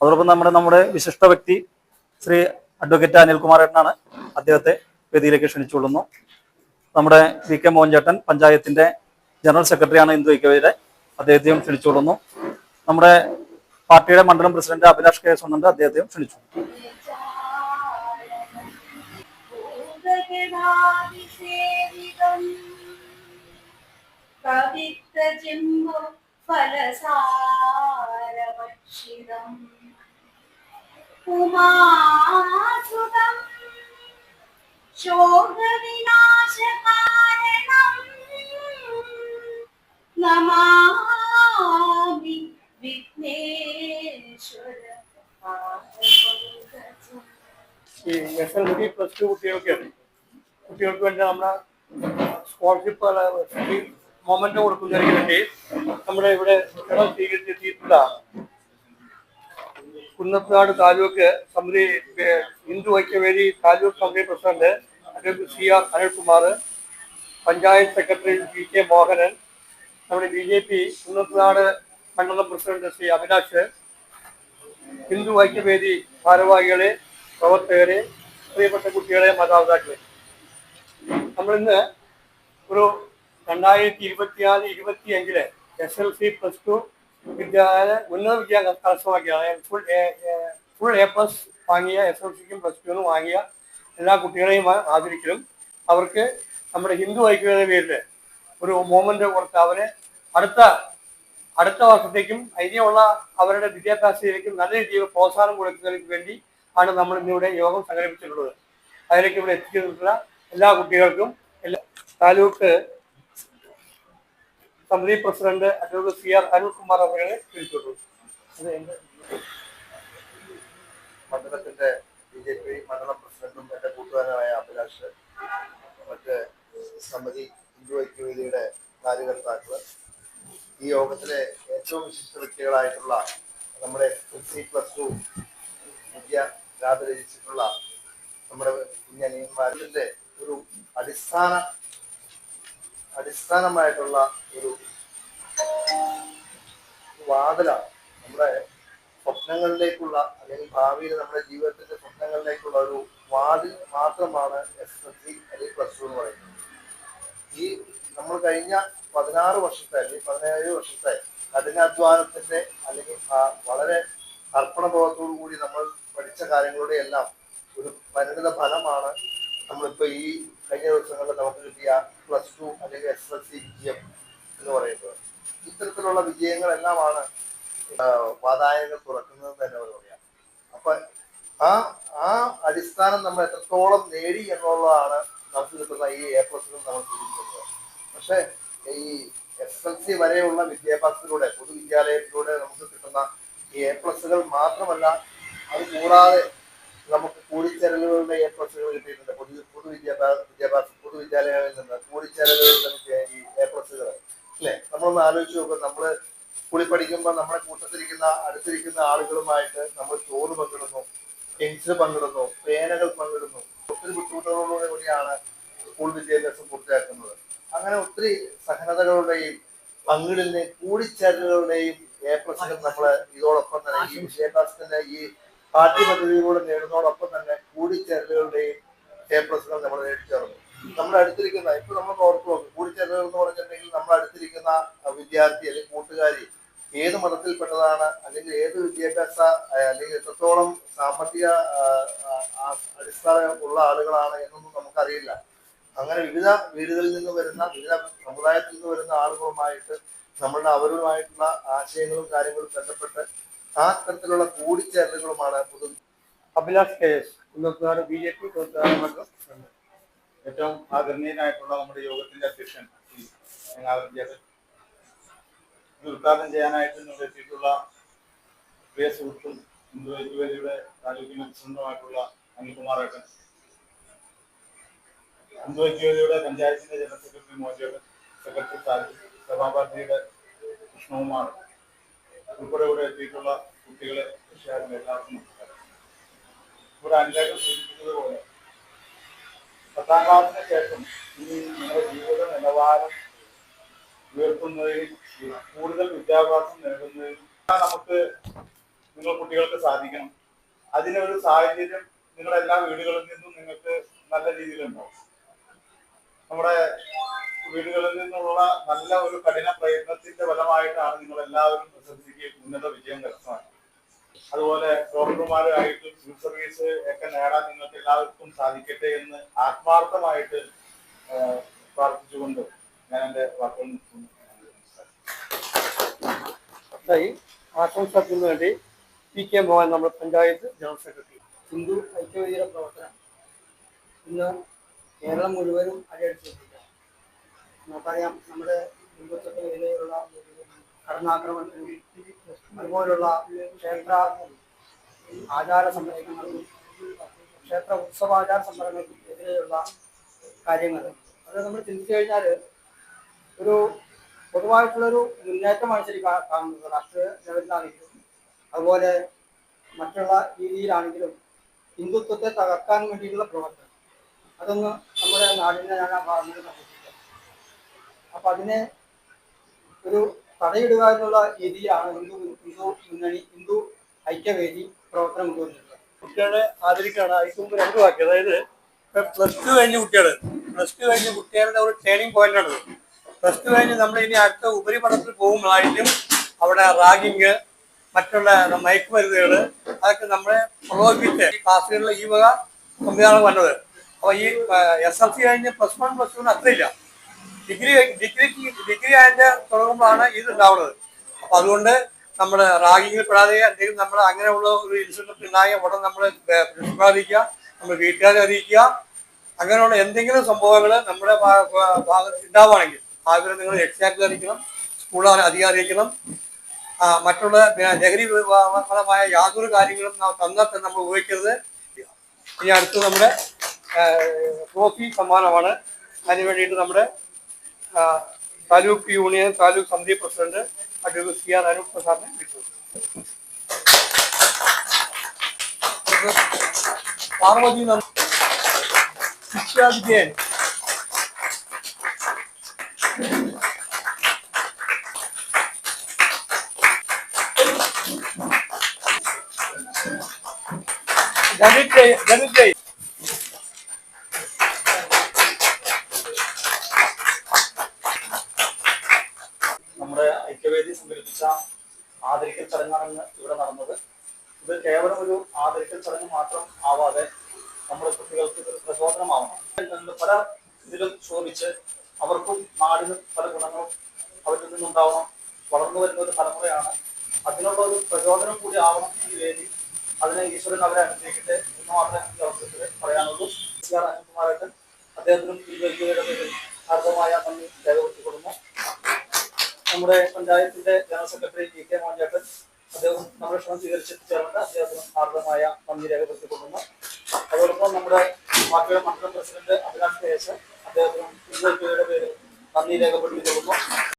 അതോടൊപ്പം നമ്മുടെ നമ്മുടെ വിശിഷ്ട വ്യക്തി ശ്രീ അഡ്വക്കേറ്റ് അനിൽകുമാർ ഏട്ടനാണ് അദ്ദേഹത്തെ വേദിയിലേക്ക് ക്ഷണിച്ചുകൊള്ളുന്നു. നമ്മുടെ വി കെ മോഹൻചേട്ടൻ പഞ്ചായത്തിന്റെ ജനറൽ സെക്രട്ടറിയാണ് ഹിന്ദു ഐക്യവയുടെ അദ്ദേഹത്തെയും ക്ഷണിച്ചുകൊള്ളുന്നു. നമ്മുടെ പാർട്ടിയുടെ മണ്ഡലം പ്രസിഡന്റ് അഭിലാഷ് കെ എസ് അദ്ദേഹത്തെയും ക്ഷണിച്ചു. ഫലസാരഭക്ഷിതം ഉമാസുതം. ശോകവിനാശകാരണം നമാമി വിഘ്നേശ്വര പ്ലസ് ടു കുട്ടികൾക്ക് കുട്ടികൾക്ക് വേണ്ടി നമ്മുടെ സ്കോളർഷിപ്പ് മൊമെന്റ് കൊടുക്കുന്നതിന് വേണ്ടി നമ്മുടെ ഇവിടെ സ്വീകരിച്ചെത്തിയിട്ടുള്ള കുന്നത്താട് താലൂക്ക് സമിതി ഹിന്ദു ഐക്യവേദി താലൂക്ക് സമിതി president advocate C R Anilkumar panchayat secretary P K Mohanan നമ്മുടെ ബി ജെ പി കുന്നത്താട് മണ്ഡലം പ്രസിഡന്റ് ശ്രീ അഭിലാഷ് ഹിന്ദു ഐക്യവേദി ഭാരവാഹികളെ പ്രവർത്തകരെ പ്രിയപ്പെട്ട കുട്ടികളെ മാതാപിതാക്കളെ. നമ്മളിന്ന് ഒരു രണ്ടായിരത്തി ഇരുപത്തിനാല് ഇരുപത്തി അഞ്ചിൽ S L C plus two വിദ്യാലയ ഉന്നത വിദ്യാഭ്യാസം കരസ്ഥമാക്കിയ അതായത് ഫുൾ ഫുൾ എ പ്ലസ് വാങ്ങിയ എസ് എൽ സിക്കും പ്ലസ് ടുവിനും വാങ്ങിയ എല്ലാ കുട്ടികളെയും ആദരിക്കലും. അവർക്ക് നമ്മുടെ ഹിന്ദു ഐക്യവേദ പേരിൽ ഒരു മൂമെന്റ് കൊടുത്ത് അവരെ അടുത്ത അടുത്ത വർഷത്തേക്കും ഇനിയുള്ള അവരുടെ വിദ്യാഭ്യാസത്തിലേക്കും നല്ല രീതിയിൽ പ്രോത്സാഹനം കൊടുക്കുന്നതിന് വേണ്ടി ആണ് നമ്മൾ ഇന്നിവിടെ യോഗം സംഘടിപ്പിച്ചിട്ടുള്ളത്. അതിലേക്ക് ഇവിടെ എത്തിച്ചിട്ടുള്ള എല്ലാ കുട്ടികൾക്കും എല്ലാ താലൂക്ക് സമിതി president advocate C R Arunkumar അവരെ എന്റെ മണ്ഡലത്തിന്റെ ബി ജെ പി മണ്ഡലം പ്രസിഡന്റും എന്റെ കൂട്ടുകാരനായ അഭിലാഷ് മറ്റ് സമിതി ഹിന്ദു ഐക്യവേദിയുടെ കാര്യകർത്താക്കൾ ഈ യോഗത്തിലെ ഏറ്റവും വിശിഷ്ട വ്യക്തികളായിട്ടുള്ള നമ്മുടെ സി പ്ലസ് ടു വിദ്യ രാധ രചിച്ചിട്ടുള്ള നമ്മുടെ കുഞ്ഞനിയന്മാരുടെ ഒരു അടിസ്ഥാന അടിസ്ഥാനമായിട്ടുള്ള ഒരു വാതിലാണ്. നമ്മുടെ സ്വപ്നങ്ങളിലേക്കുള്ള അല്ലെങ്കിൽ ഭാവിയിൽ നമ്മുടെ ജീവിതത്തിന്റെ സ്വപ്നങ്ങളിലേക്കുള്ള ഒരു വാതിൽ മാത്രമാണ് എസ് എസ് സി അല്ലെങ്കിൽ പ്ലസ് ടു എന്ന് പറയുന്നത്. ഈ നമ്മൾ കഴിഞ്ഞ പതിനാറ് വർഷത്തെ അല്ലെങ്കിൽ പതിനേഴ് വർഷത്തെ കഠിനാധ്വാനത്തിന്റെ അല്ലെങ്കിൽ വളരെ അർപ്പണബോധത്തോടു കൂടി നമ്മൾ പഠിച്ച കാര്യങ്ങളുടെ എല്ലാം ഒരു പരിണിത ഫലമാണ് നമ്മളിപ്പോ ഈ കഴിഞ്ഞ ദിവസങ്ങളിൽ നമുക്ക് കിട്ടിയ പ്ലസ് ടു അല്ലെങ്കിൽ എസ് എൽ സി വിജയം എന്ന് പറയുന്നത്. ഇത്തരത്തിലുള്ള വിജയങ്ങളെല്ലാമാണ് വാതായനങ്ങൾ തുറക്കുന്നത് തന്നെ പറയാം. അപ്പൊ ആ ആ അടിസ്ഥാനം നമ്മൾ എത്രത്തോളം നേടി എന്നുള്ളതാണ് നമുക്ക് കിട്ടുന്ന ഈ എ പ്ലസ് നമ്മൾ തിരിക്കുന്നത് പക്ഷെ ഈ എസ് എൽ സി വരെയുള്ള വിദ്യാഭ്യാസത്തിലൂടെ പൊതുവിദ്യാലയത്തിലൂടെ നമുക്ക് കിട്ടുന്ന ഈ എ പ്ലസുകൾ മാത്രമല്ല അത് കൂടാതെ നമുക്ക് കൂടിച്ചേരലുകളുടെ എ പ്ലസുകൾ കിട്ടിയിട്ടുണ്ട്. പൊതു പൊതുവിദ്യാഭ്യാസ വിദ്യാഭ്യാസ പൊതുവിദ്യാലയങ്ങളിൽ നിന്ന് കൂടിച്ചേരലുകളുടെ ഈ എ പ്ലസുകൾ അല്ലെ? നമ്മളൊന്ന് ആലോചിച്ച് നോക്കുക നമ്മൾ സ്കൂളിൽ പഠിക്കുമ്പോൾ നമ്മുടെ കൂട്ടത്തിരിക്കുന്ന അടുത്തിരിക്കുന്ന ആളുകളുമായിട്ട് നമ്മൾ ചോറ് പങ്കിടുന്നു പെൻസിൽ പങ്കിടുന്നു പേനകൾ പങ്കിടുന്നു. ഒത്തിരി ബുദ്ധിമുട്ടുകളോടുകൂടി കൂടിയാണ് സ്കൂൾ വിദ്യാഭ്യാസം പൂർത്തിയാക്കുന്നത്. അങ്ങനെ ഒത്തിരി സഹനതകളുടെയും പങ്കിടലിന്റെയും കൂടിച്ചേരലുകളുടെയും എ പ്ലസുകൾ നമ്മൾ ഇതോടൊപ്പം തന്നെ ഈ വിദ്യാഭ്യാസത്തിന്റെ ഈ പാഠ്യപദ്ധതിയിലൂടെ നേടുന്നതോടൊപ്പം തന്നെ കൂടിച്ചേരലുകളുടെയും എ പ്ലസുകൾ നമ്മൾ നേടിച്ചേർന്നു നമ്മുടെ അടുത്തിരിക്കുന്ന ഇപ്പൊ നമ്മൾ ഓർത്തു നോക്കും കൂടിച്ചേരലുകൾ എന്ന് പറഞ്ഞിട്ടുണ്ടെങ്കിൽ നമ്മുടെ അടുത്തിരിക്കുന്ന വിദ്യാർത്ഥി അല്ലെങ്കിൽ കൂട്ടുകാരി ഏത് മതത്തിൽപ്പെട്ടതാണ് അല്ലെങ്കിൽ ഏത് വിദ്യാഭ്യാസ അല്ലെങ്കിൽ എത്രത്തോളം സാമ്പത്തിക അടിസ്ഥാനം ഉള്ള ആളുകളാണ് എന്നൊന്നും നമുക്കറിയില്ല. അങ്ങനെ വിവിധ വീടുകളിൽ നിന്ന് വരുന്ന വിവിധ സമുദായത്തിൽ നിന്ന് വരുന്ന ആളുകളുമായിട്ട് നമ്മളുടെ അവരുമായിട്ടുള്ള ആശയങ്ങളും കാര്യങ്ങളും ബന്ധപ്പെട്ട് ആ തരത്തിലുള്ള കൂടിച്ചേരലുകളുമാണ് പൊതു Abhilash K S. Kunnathunad B J P president ഏറ്റവും ആദരണീയനായിട്ടുള്ള നമ്മുടെ യോഗത്തിന്റെ അധ്യക്ഷൻ ഉദ്ഘാടനം ചെയ്യാനായിട്ട് ഇവിടെ എത്തിയിട്ടുള്ള പ്രിയ സുഹൃത്തും ഹിന്ദു ഐക്യവേദിയുടെ താലൂക്കിന് പ്രസിഡന്റുമായിട്ടുള്ള അനിൽകുമാർ ഏട്ടൻ ഹിന്ദു ഐക്യവേദിയുടെ പഞ്ചായത്തിന്റെ ജനറൽ സെക്രട്ടറി മോചേട്ടൻ സെക്രട്ടറി താലൂക്ക് സഭാപാർട്ടിയുടെ കൃഷ്ണകുമാർ ഉൾപ്പെടെ ഇവിടെ എത്തിയിട്ടുള്ള കുട്ടികളെ എല്ലാവർക്കും നമസ്കാരം ഇവിടെ സൂചിപ്പിച്ചത് പോലെ. പത്താം ക്ലാസ്സിന് ശേഷം ഇനി നിങ്ങളുടെ ജീവിത നിലവാരം ഉയർത്തുന്നതിനും കൂടുതൽ വിദ്യാഭ്യാസം നേടുന്നതിനും നമുക്ക് നിങ്ങൾ കുട്ടികൾക്ക് സാധിക്കണം. അതിനൊരു സാഹചര്യം നിങ്ങളുടെ എല്ലാ വീടുകളിൽ നിന്നും നിങ്ങൾക്ക് നല്ല രീതിയിൽ രീതിയിലുണ്ടാവും. നമ്മുടെ വീടുകളിൽ നിന്നുള്ള നല്ല ഒരു കഠിന പ്രയത്നത്തിന്റെ ഫലമായിട്ടാണ് നിങ്ങൾ എല്ലാവരും പ്രശംസിക്കുകയും ഉന്നത വിജയം കരസ്ഥമാക്കുന്നത് അതുപോലെ ഡോക്ടർമാരുമായിട്ടും സിവിൽ സർവീസ് ഒക്കെ നേടാൻ നിങ്ങൾക്ക് എല്ലാവർക്കും സാധിക്കട്ടെ എന്ന് ആത്മാർത്ഥമായിട്ട് പ്രാർത്ഥിച്ചുകൊണ്ട് ഞാൻ എന്റെ വാക്കുകൾ നിർത്തുന്നു. ആശംസത്തിന് വേണ്ടി പി കെ മോഹൻ നമ്മുടെ പഞ്ചായത്ത് ജനറൽ സെക്രട്ടറി. ഹിന്ദു ഐക്യവേദിയുടെ പ്രവർത്തനം ഇന്ന് കേരളം മുഴുവനും അടിയടിച്ചിട്ടില്ല നമുക്കറിയാം നമ്മുടെ ഹിന്ദുത്വത്തിനെതിരെയുള്ള കടന്നാക്രമണത്തിനും അതുപോലുള്ള ക്ഷേത്ര ആചാര സംരക്ഷണങ്ങൾക്കും ക്ഷേത്ര ഉത്സവാചാര സംരംഭങ്ങൾക്കും എതിരെയുള്ള കാര്യങ്ങൾ. അത് നമ്മൾ ചിന്തിച്ചു കഴിഞ്ഞാൽ ഒരു പൊതുവായിട്ടുള്ളൊരു മുന്നേറ്റമാണ് ശരി കാണുന്നത്. രാഷ്ട്രീയ ലെവലിലാണെങ്കിലും അതുപോലെ മറ്റുള്ള രീതിയിലാണെങ്കിലും ഹിന്ദുത്വത്തെ തകർക്കാൻ വേണ്ടിയിട്ടുള്ള പ്രവർത്തനം. അതൊന്ന് നമ്മുടെ നാടിനെ ഞാൻ ആ ഭാഗങ്ങളിൽ സംഭവിച്ചില്ല അപ്പം അതിനെ ഒരു തടയിടുക എന്നുള്ള രീതിയിലാണ് ഹിന്ദു ഹിന്ദു മുന്നണി ഹിന്ദു ഐക്യവേദി പ്രവർത്തനം കുട്ടികളെ ആദരിക്കുകയാണ് അതിന് രണ്ട് വാക്ക്. അതായത് പ്ലസ് ടു കഴിഞ്ഞ കുട്ടികൾ പ്ലസ് ടു കഴിഞ്ഞ കുട്ടികളുടെ ഒരു ട്രെയിനിങ് പോയിന്റ് ആണ് പ്ലസ് ടു കഴിഞ്ഞ് നമ്മൾ ഇനി അടുത്ത ഉപരിപഠനത്തിൽ പോകുമ്പോഴായിരിക്കും അവിടെ റാഗിങ് മറ്റുള്ള മയക്കുമരുന്നുകൾ അതൊക്കെ നമ്മളെ പ്രലോഭിപ്പിച്ച് ഈ ക്ലാസ്സുകളിൽ ഈ വക സംവിധാനം വന്നത്. അപ്പൊ ഈ എസ് എൽ സി കഴിഞ്ഞ് പ്ലസ് വൺ പ്ലസ് ടു അത്രയില്ല ഡിഗ്രി ഡിഗ്രിക്ക് ഡിഗ്രി അതിന്റെ തുടങ്ങുമ്പോഴാണ് ഇത് ഉണ്ടാവുന്നത്. അപ്പൊ അതുകൊണ്ട് നമ്മൾ റാഗിങ്ങിൽ പെടാതെ അല്ലെങ്കിൽ നമ്മൾ അങ്ങനെയുള്ള ഒരു ഇൻസിഡന്റ് ഉണ്ടായ ഉടൻ നമ്മൾ പ്രിൻസിപ്പാൾ നമ്മൾ വീട്ടുകാരെ അറിയിക്കുക. അങ്ങനെയുള്ള എന്തെങ്കിലും സംഭവങ്ങൾ നമ്മുടെ ഭാഗത്ത് ഉണ്ടാവുകയാണെങ്കിൽ ആ വിവരം നിങ്ങൾ എക്സാക്ട് അറിയിക്കണം സ്കൂൾ അധികം അറിയിക്കണം. മറ്റുള്ള ലഹരി ഫലമായ യാതൊരു കാര്യങ്ങളും തന്നാൽ തന്നെ നമ്മൾ ഉപയോഗിക്കരുത്. ഇനി അടുത്ത് നമ്മുടെ ട്രോഫി സമ്മാനമാണ്. അതിന് വേണ്ടിയിട്ട് നമ്മുടെ താലൂക്ക് യൂണിയൻ താലൂക്ക് സമിതി president advocate C R Anoop പ്രസാദിനെ വിളിച്ചു പാർവതി നന്ദ ശിക്ഷാ സംഘടിപ്പിച്ച ആദരിക്കൽ ചടങ്ങാണ് ഇവിടെ നടന്നത്. ഇത് കേവലം ഒരു ആദരിക്കൽ ചടങ്ങ് മാത്രം ആവാതെ നമ്മുടെ കുട്ടികൾക്ക് ഇതൊരു പ്രചോദനമാവണം. എന്ന് പല ഇതിലും ശോഭിച്ച് അവർക്കും നാടിനും പല ഗുണങ്ങളും അവരിൽ നിന്നുണ്ടാവണം. വളർന്നു വരുന്ന ഒരു തലമുറയാണ്. അതിനുള്ള ഒരു പ്രചോദനം കൂടി ആവണം ഈ വേദി. അതിനെ ഈശ്വരൻ അവരെ അനുഗ്രഹിക്കട്ടെ എന്ന് മാത്രമേ ഈ അവസരത്തിൽ പറയാനുള്ളൂ. അനിൽകുമാരേട്ടൻ അദ്ദേഹത്തിനും ഈ വ്യക്തിയുടെ പേരിൽ ഹാർദമായ നന്ദി രേഖപ്പെടുത്തിക്കൊള്ളുന്നു. നമ്മുടെ പഞ്ചായത്തിന്റെ ജനറൽ സെക്രട്ടറി ജി കെ മോഹൻചേട്ടൻ അദ്ദേഹം നമ്മുടെ ക്ഷണം സ്വീകരിച്ചെത്തിച്ചേർന്നിട്ട് അദ്ദേഹത്തിന് ആർദ്രമായ നന്ദി രേഖപ്പെടുത്തിക്കൊള്ളുന്നു. അതോടൊപ്പം നമ്മുടെ പാർട്ടിയുടെ മണ്ഡലം പ്രസിഡന്റ് അഭിലാഷ് കേസ് അദ്ദേഹത്തിനും വ്യക്തിയുടെ പേരിൽ നന്ദി രേഖപ്പെടുത്തിക്കൊള്ളുന്നു.